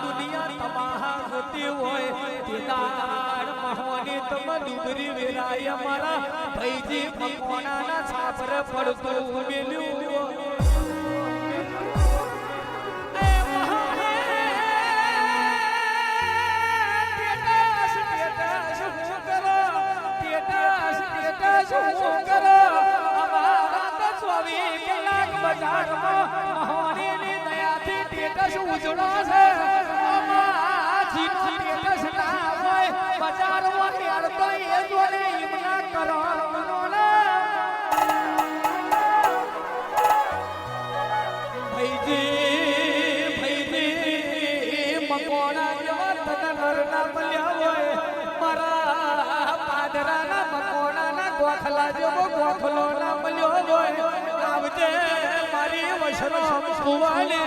દુનિયા થતી હોય તેદાર મહોની તમ ડુંગરી વેરાય અમારા. ભૈજી ભગવાનાના છાપરે પડતું મેલ્યું ઉજળો છે ટેટસ ના હોય એ જોડે ઈમના ગોખલા જેવો ગોખલો ના મળ્યો હોય આવજે મારી વશનો કુવાને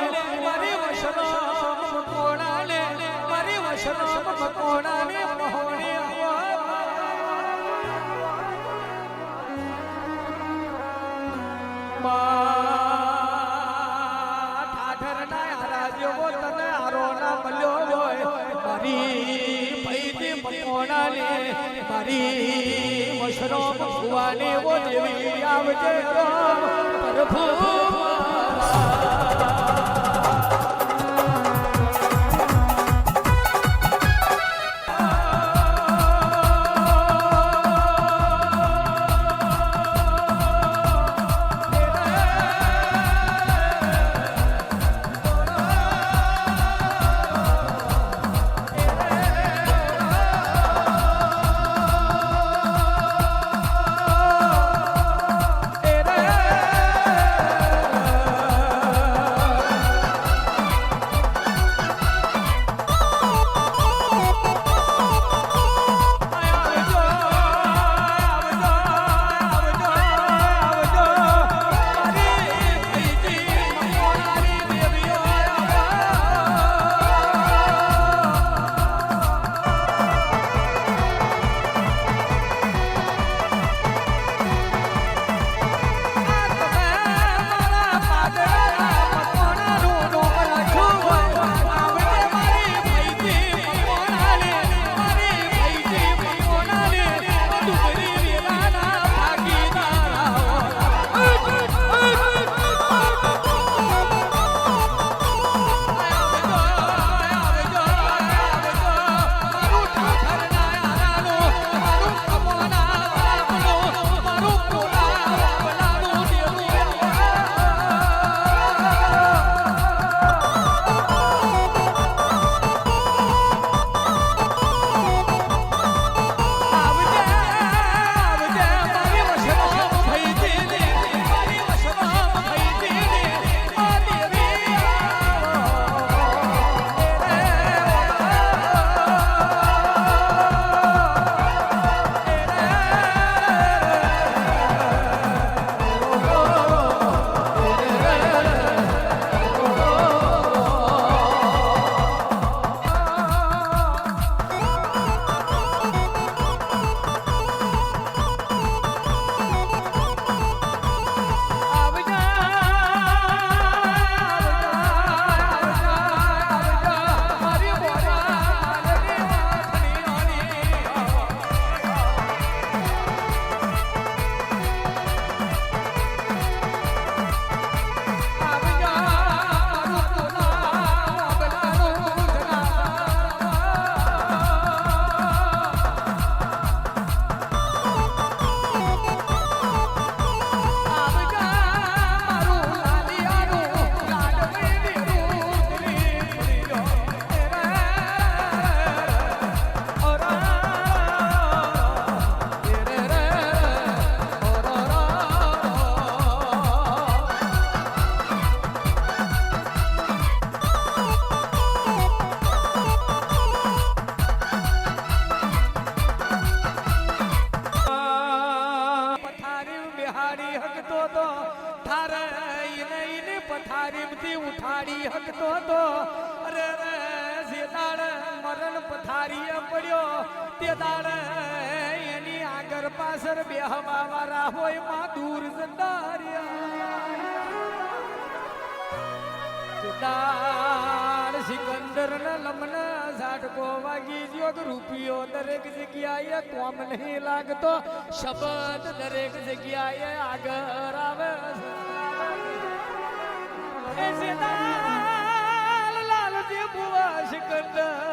વશનો મકોડાને મહોણી ઠાઠરના હારા જેવો તને હારો ના મળ્યો હોય. મારી ભૈજી મકોડાને, મારી મશરો ભગવાને વો દેવી આવજે પ્રભુ તે દાડે એની આગળ પાછળ બેહવા વાળા હોયમાં દૂર જતા સિકંદર ને લમન ઝાટકો વાગી ગયો રૂપિયો દરેક જગ્યાએ કોમ નહીં લાગતો. શબ્દ દરેક જગ્યાએ આગળ આવે લાલ જે બુવા સિકંદર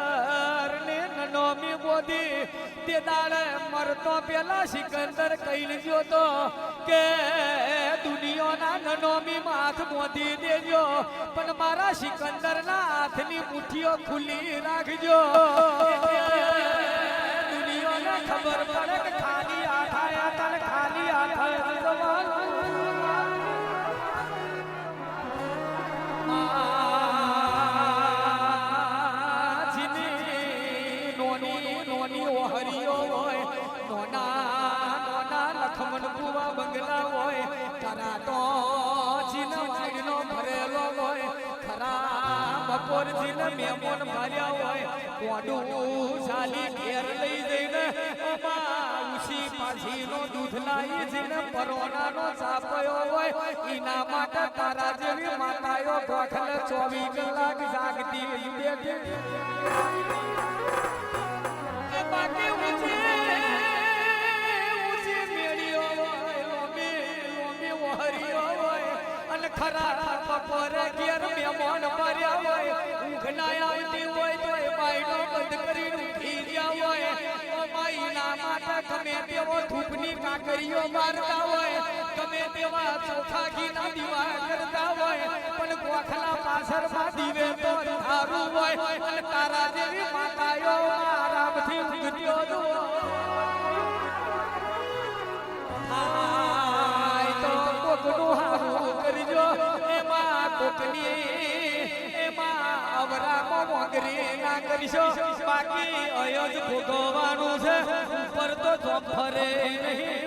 બોધી તે દાડે મરતો પેલા સિકંદર કહી ગયો તો કે, દુનિયાના નનોમી માથ મોદી દેજો, પણ મારા સિકંદરના હાથની મુઠ્ઠીઓ ખુલ્લી રાખજો. દુનિયાને ખબર પડે કે ખાલી હાથ આયા ખાલી હાથ મેમોન ભર્યા હોય કોડું સાલી ઘેર લઈ જઈને ઉસી પાછી નો દૂધ લાવી જઈને પરોણાનો સાપયો હોય, એના માટે તારા જેવી માતાઓ ગોઠલ ચોવીસ કલાક જાગતી બેઠી. બાકી ઊંચી અને ખરા બપોરે ઘેર મહેમાન ભર્યા હોય ઊંઘ ના આવતી હોય તો એ બાઈડો બંધ કરી ઊઠી ગયા હોય ઓ માઈના માતા તમે તેવો ધૂપની કાકરીઓ મારતા હોય તમે તેવા ચોખા ઘીના દીવા કરતા હોય પણ ગોખલા પાછળમાં દીવે તો સારું હોય તારા જેવી માતાઓ આરામથી ઊંઘત્યો જુઓ. હાય એમાં કોકની એમાં ના કરશો. બાકી અયો ભોગવવાનું છે. ઉપર તો જોમ ફરે નહીં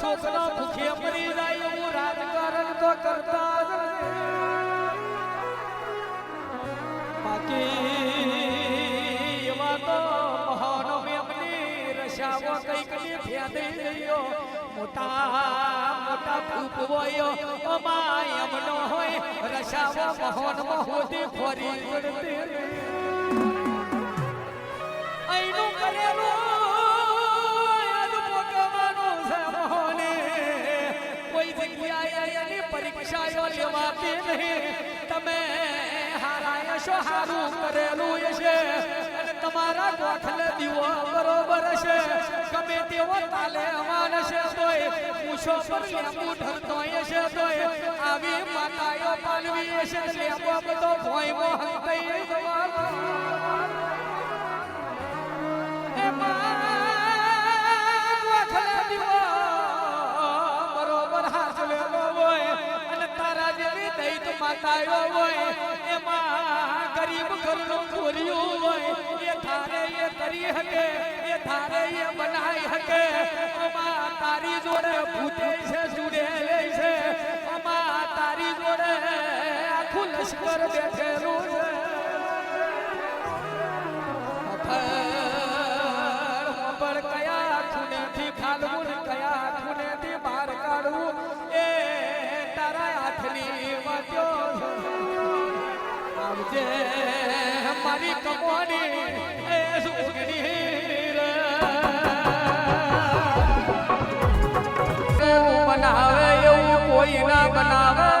છોકરા ભૂખે મરી જાય. કરતા. બાકી એવા તો મહાનો મેમની રશાવો કંઈક ને ફેદી રહ્યો મોટા મોટા ફૂપ હોય, અમાય એમનો હોય રશાવો મહોન મહોદી ફરી પડતી પરીક્ષાઓ લેવાતી નહીં. તમે હારાય છો, હારું કરેલું છે. તમારા ગોઠલે દીવો બરોબર છે. ગમે તેવો તાલે અમાન છે તોય. પૂછો પર લેંબુ ઢરતો છે તોય. આવી માતાઓ પાલવી છે. લેંબો બધો ભોય મોહન થઈ જવાનું માતાઓ હોય, એમાં ગરીબ ઘરનો ચોરીઓ હોય, એ થારે એ કરી હકે, એ થારે એ બનાઈ હકે. અમા તારી જોડે ભૂતે છે સુડે છે. અમા તારી જોડે આખું લશ્કર બેઠેલું છે. આવજે મારી કમોની એ સુગડી રે. બનાવે એવું કોઈ ના બનાવે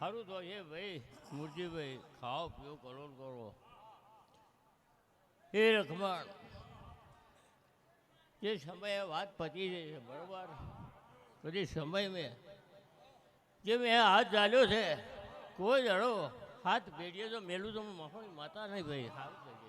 સારું તો એ ભાઈ, મૂર્તિભાઈ, ખાઓ, પીઓ, કરો કરો. એ રખમાણ. જે સમયે વાત પતી જાય છે, બરોબર? બધી સમય મેં, જે મેં હાથ ચાલ્યો છે, કોઈ જડો હાથ પેઢીએ તો મેલું તો માતા નહીં ભાઈ, સારું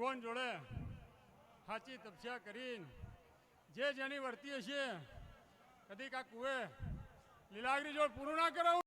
ભગવાન જોડે સાચી તપસ્યા કરીને જે જેની વર્તી હશે, કદી કા કુએ લીલાગરી જોડ પૂરું ના કરાવું.